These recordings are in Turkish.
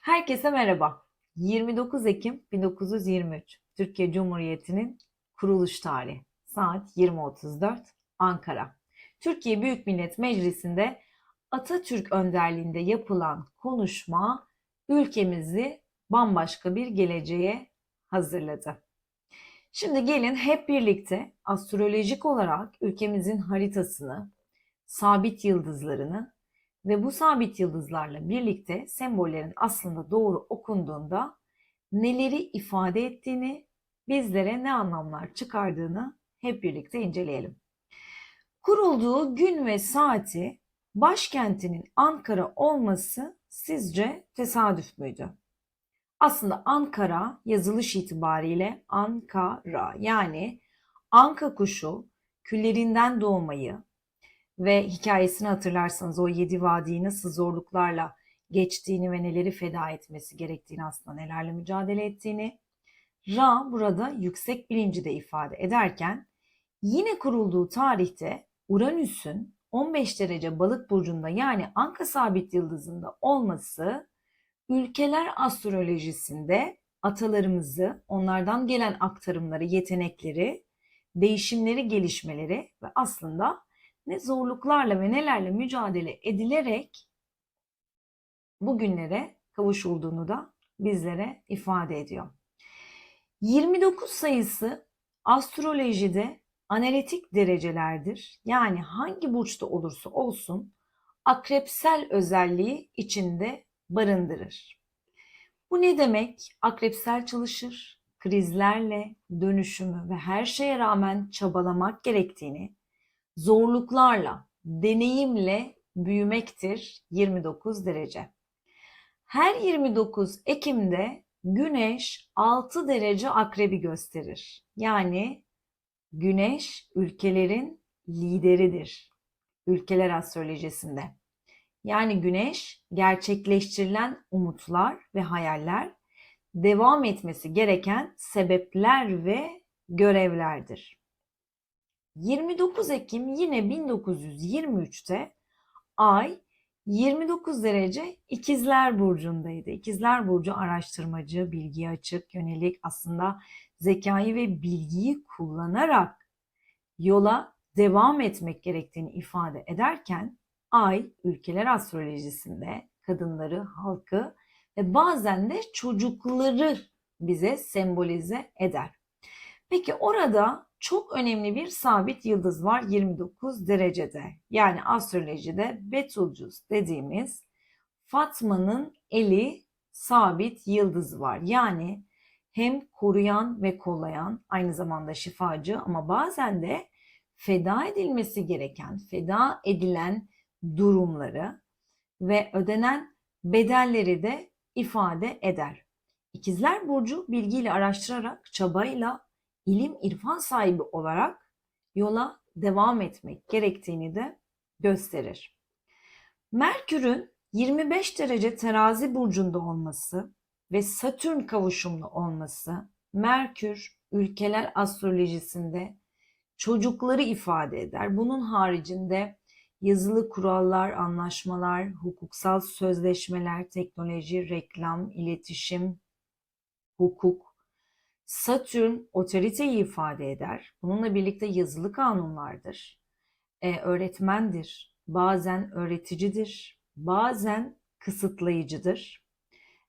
Herkese merhaba. 29 Ekim 1923 Türkiye Cumhuriyeti'nin kuruluş tarihi. Saat 20.34 Ankara. Türkiye Büyük Millet Meclisi'nde Atatürk önderliğinde yapılan konuşma ülkemizi bambaşka bir geleceğe hazırladı. Şimdi gelin hep birlikte astrolojik olarak ülkemizin haritasını, sabit yıldızlarını ve bu sabit yıldızlarla birlikte sembollerin aslında doğru okunduğunda neleri ifade ettiğini, bizlere ne anlamlar çıkardığını hep birlikte inceleyelim. Kurulduğu gün ve saati başkentinin Ankara olması sizce tesadüf müydü? Aslında Ankara yazılış itibariyle Ankara yani anka kuşu küllerinden doğmayı, ve hikayesini hatırlarsanız o yedi vadiyi nasıl zorluklarla geçtiğini ve neleri feda etmesi gerektiğini aslında nelerle mücadele ettiğini. Ra burada yüksek bilinci de ifade ederken yine kurulduğu tarihte Uranüs'ün 15 derece balık burcunda yani Anka sabit yıldızında olması ülkeler astrolojisinde atalarımızı, onlardan gelen aktarımları, yetenekleri, değişimleri, gelişmeleri ve aslında ne zorluklarla ve nelerle mücadele edilerek bugünlere kavuşulduğunu da bizlere ifade ediyor. 29 sayısı astrolojide analitik derecelerdir. Yani hangi burçta olursa olsun akrepsel özelliği içinde barındırır. Bu ne demek? Akrepsel çalışır, krizlerle, dönüşümü ve her şeye rağmen çabalamak gerektiğini, zorluklarla, deneyimle büyümektir 29 derece. Her 29 Ekim'de Güneş 6 derece akrebi gösterir. Yani Güneş ülkelerin lideridir. Ülkeler astrolojisinde. Yani Güneş gerçekleştirilen umutlar ve hayaller, devam etmesi gereken sebepler ve görevlerdir. 29 Ekim yine 1923'te Ay 29 derece İkizler Burcu'ndaydı. İkizler Burcu araştırmacı, bilgiye açık, yönelik aslında zekayı ve bilgiyi kullanarak yola devam etmek gerektiğini ifade ederken Ay ülkeler astrolojisinde kadınları, halkı ve bazen de çocukları bize sembolize eder. Peki orada çok önemli bir sabit yıldız var 29 derecede. Yani astrolojide Betelgeuse dediğimiz Fatma'nın eli sabit yıldız var. Yani hem koruyan ve kollayan aynı zamanda şifacı ama bazen de feda edilmesi gereken, feda edilen durumları ve ödenen bedelleri de ifade eder. İkizler Burcu bilgiyle araştırarak, çabayla ilim irfan sahibi olarak yola devam etmek gerektiğini de gösterir. Merkür'ün 25 derece terazi burcunda olması ve Satürn kavuşumlu olması Merkür ülkeler astrolojisinde çocukları ifade eder. Bunun haricinde yazılı kurallar, anlaşmalar, hukuksal sözleşmeler, teknoloji, reklam, iletişim, hukuk, Satürn otoriteyi ifade eder. Bununla birlikte yazılı kanunlardır. Ee, öğretmendir. Bazen öğreticidir. Bazen kısıtlayıcıdır.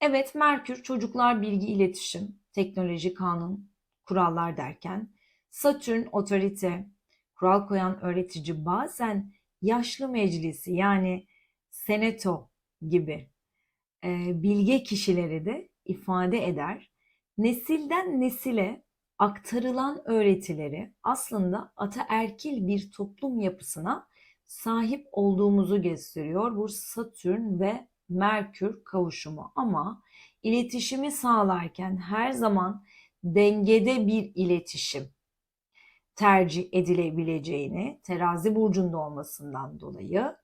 Evet Merkür çocuklar bilgi iletişim, teknoloji, kanun, kurallar derken Satürn otorite, kural koyan öğretici bazen yaşlı meclisi yani seneto gibi e, bilge kişileri de ifade eder nesilden nesile aktarılan öğretileri aslında ataerkil bir toplum yapısına sahip olduğumuzu gösteriyor bu Satürn ve Merkür kavuşumu. Ama iletişimi sağlarken her zaman dengede bir iletişim tercih edilebileceğini terazi burcunda olmasından dolayı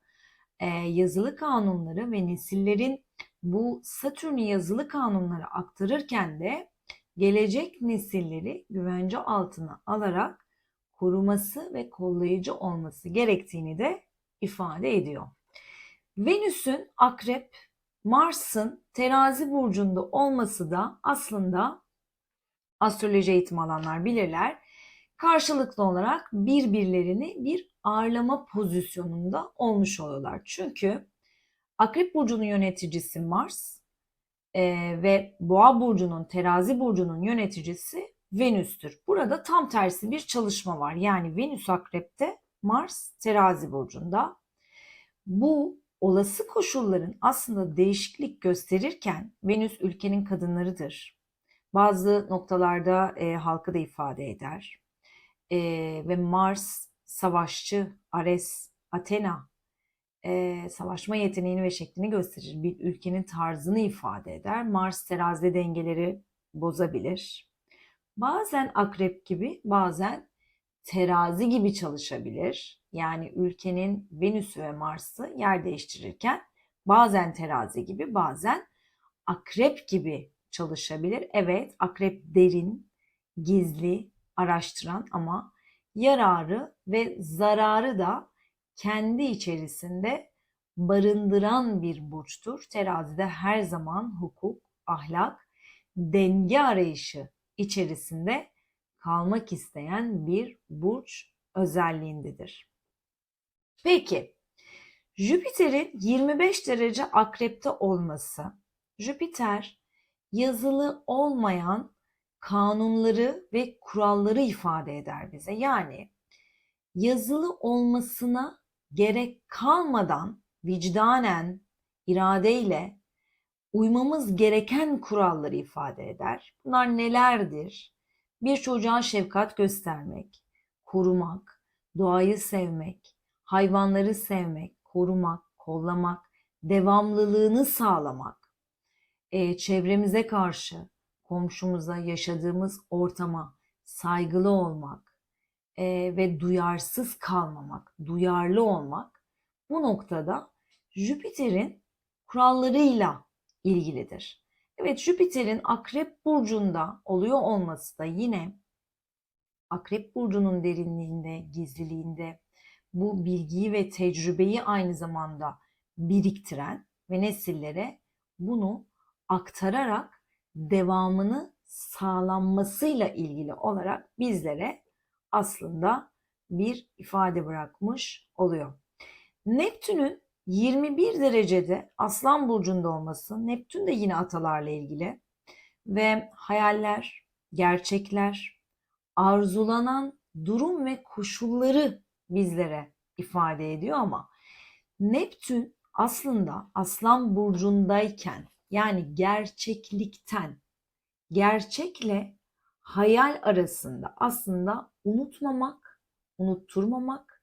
e, yazılı kanunları ve nesillerin bu Satürn yazılı kanunları aktarırken de gelecek nesilleri güvence altına alarak koruması ve kollayıcı olması gerektiğini de ifade ediyor. Venüs'ün akrep Mars'ın terazi burcunda olması da aslında astroloji eğitimi alanlar bilirler. Karşılıklı olarak birbirlerini bir ağırlama pozisyonunda olmuş oluyorlar. Çünkü Akrep burcunun yöneticisi Mars e, ve Boğa burcunun, Terazi burcunun yöneticisi Venüs'tür. Burada tam tersi bir çalışma var. Yani Venüs Akrep'te, Mars Terazi burcunda. Bu olası koşulların aslında değişiklik gösterirken Venüs ülkenin kadınlarıdır. Bazı noktalarda e, halkı da ifade eder. E, ve Mars savaşçı, Ares, Athena e, savaşma yeteneğini ve şeklini gösterir. Bir ülkenin tarzını ifade eder. Mars terazide dengeleri bozabilir. Bazen akrep gibi, bazen terazi gibi çalışabilir. Yani ülkenin Venüs'ü ve Mars'ı yer değiştirirken bazen terazi gibi, bazen akrep gibi çalışabilir. Evet, akrep derin, gizli, araştıran ama yararı ve zararı da kendi içerisinde barındıran bir burçtur. Terazide her zaman hukuk, ahlak, denge arayışı içerisinde kalmak isteyen bir burç özelliğindedir. Peki, Jüpiter'in 25 derece akrepte olması, Jüpiter yazılı olmayan kanunları ve kuralları ifade eder bize. Yani yazılı olmasına gerek kalmadan vicdanen, iradeyle uymamız gereken kuralları ifade eder. Bunlar nelerdir? Bir çocuğa şefkat göstermek, korumak, doğayı sevmek, hayvanları sevmek, korumak, kollamak, devamlılığını sağlamak, e, çevremize karşı, komşumuza, yaşadığımız ortama saygılı olmak e, ve duyarsız kalmamak, duyarlı olmak bu noktada Jüpiter'in kurallarıyla ilgilidir. Evet Jüpiter'in Akrep burcunda oluyor olması da yine Akrep burcunun derinliğinde, gizliliğinde bu bilgiyi ve tecrübeyi aynı zamanda biriktiren ve nesillere bunu aktararak devamını sağlanmasıyla ilgili olarak bizlere aslında bir ifade bırakmış oluyor. Neptün'ün 21 derecede Aslan burcunda olması, Neptün de yine atalarla ilgili ve hayaller, gerçekler, arzulanan durum ve koşulları bizlere ifade ediyor ama Neptün aslında Aslan burcundayken yani gerçeklikten gerçekle hayal arasında aslında unutmamak, unutturmamak,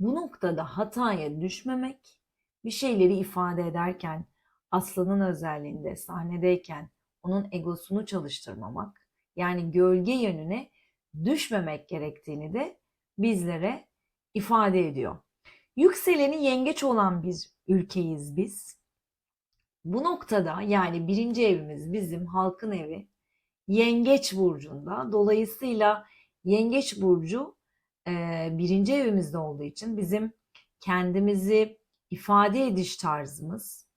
bu noktada hataya düşmemek, bir şeyleri ifade ederken aslanın özelliğinde sahnedeyken onun egosunu çalıştırmamak, yani gölge yönüne düşmemek gerektiğini de bizlere ifade ediyor. Yükseleni yengeç olan bir ülkeyiz biz. Bu noktada yani birinci evimiz bizim halkın evi Yengeç burcunda. Dolayısıyla Yengeç burcu e, birinci evimizde olduğu için bizim kendimizi ifade ediş tarzımız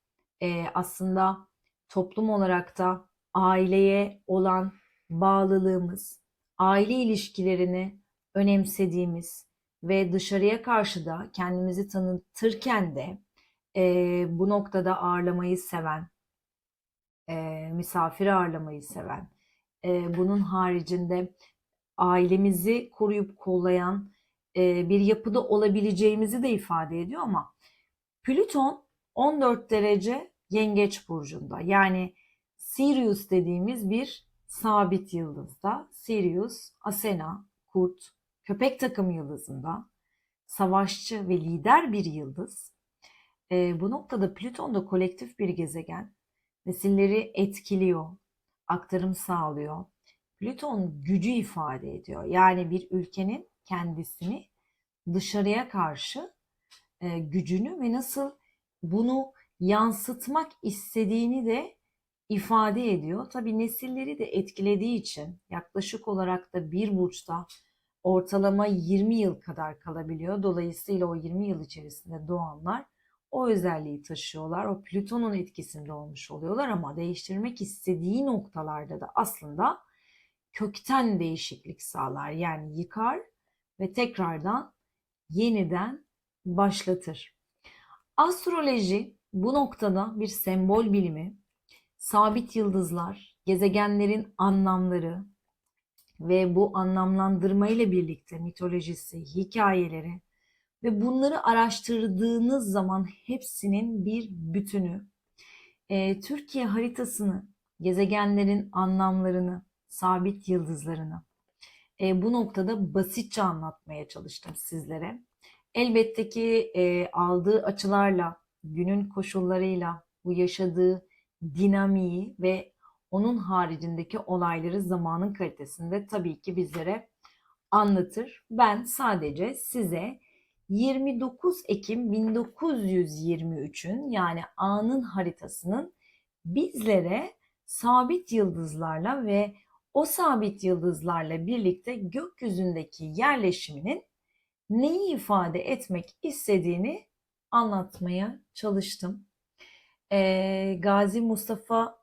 e, aslında toplum olarak da aileye olan bağlılığımız, aile ilişkilerini önemsediğimiz ve dışarıya karşı da kendimizi tanıtırken de e, bu noktada ağırlamayı seven, e, misafir ağırlamayı seven, e, bunun haricinde ailemizi koruyup kollayan e, bir yapıda olabileceğimizi de ifade ediyor ama Plüton 14 derece Yengeç burcunda. Yani Sirius dediğimiz bir sabit yıldızda. Sirius, Asena, Kurt, köpek takım yıldızında. Savaşçı ve lider bir yıldız. E, bu noktada Plüton da kolektif bir gezegen. Nesilleri etkiliyor, aktarım sağlıyor. Plüton gücü ifade ediyor. Yani bir ülkenin kendisini dışarıya karşı e, gücünü ve nasıl bunu yansıtmak istediğini de ifade ediyor. Tabii nesilleri de etkilediği için yaklaşık olarak da bir burçta ortalama 20 yıl kadar kalabiliyor. Dolayısıyla o 20 yıl içerisinde doğanlar o özelliği taşıyorlar. O Plüton'un etkisinde olmuş oluyorlar ama değiştirmek istediği noktalarda da aslında kökten değişiklik sağlar. Yani yıkar ve tekrardan yeniden başlatır. Astroloji bu noktada bir sembol bilimi, sabit yıldızlar, gezegenlerin anlamları ve bu anlamlandırma ile birlikte mitolojisi, hikayeleri ve bunları araştırdığınız zaman hepsinin bir bütünü. Ee, Türkiye haritasını, gezegenlerin anlamlarını, sabit yıldızlarını e, bu noktada basitçe anlatmaya çalıştım sizlere. Elbette ki e, aldığı açılarla, günün koşullarıyla, bu yaşadığı dinamiği ve onun haricindeki olayları zamanın kalitesinde tabii ki bizlere anlatır. Ben sadece size 29 Ekim 1923'ün yani anın haritasının bizlere sabit yıldızlarla ve o sabit yıldızlarla birlikte gökyüzündeki yerleşiminin neyi ifade etmek istediğini anlatmaya çalıştım. Ee, Gazi Mustafa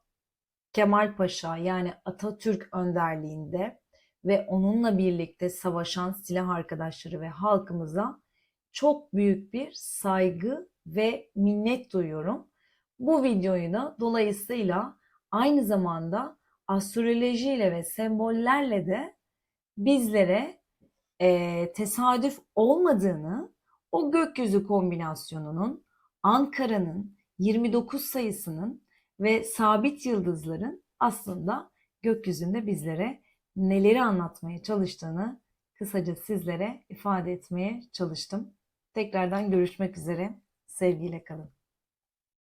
Kemal Paşa yani Atatürk önderliğinde ve onunla birlikte savaşan silah arkadaşları ve halkımıza çok büyük bir saygı ve minnet duyuyorum. Bu videoyu da dolayısıyla aynı zamanda astrolojiyle ve sembollerle de bizlere e, tesadüf olmadığını, o gökyüzü kombinasyonunun, Ankara'nın 29 sayısının ve sabit yıldızların aslında gökyüzünde bizlere neleri anlatmaya çalıştığını kısaca sizlere ifade etmeye çalıştım. Tekrardan görüşmek üzere. Sevgiyle kalın.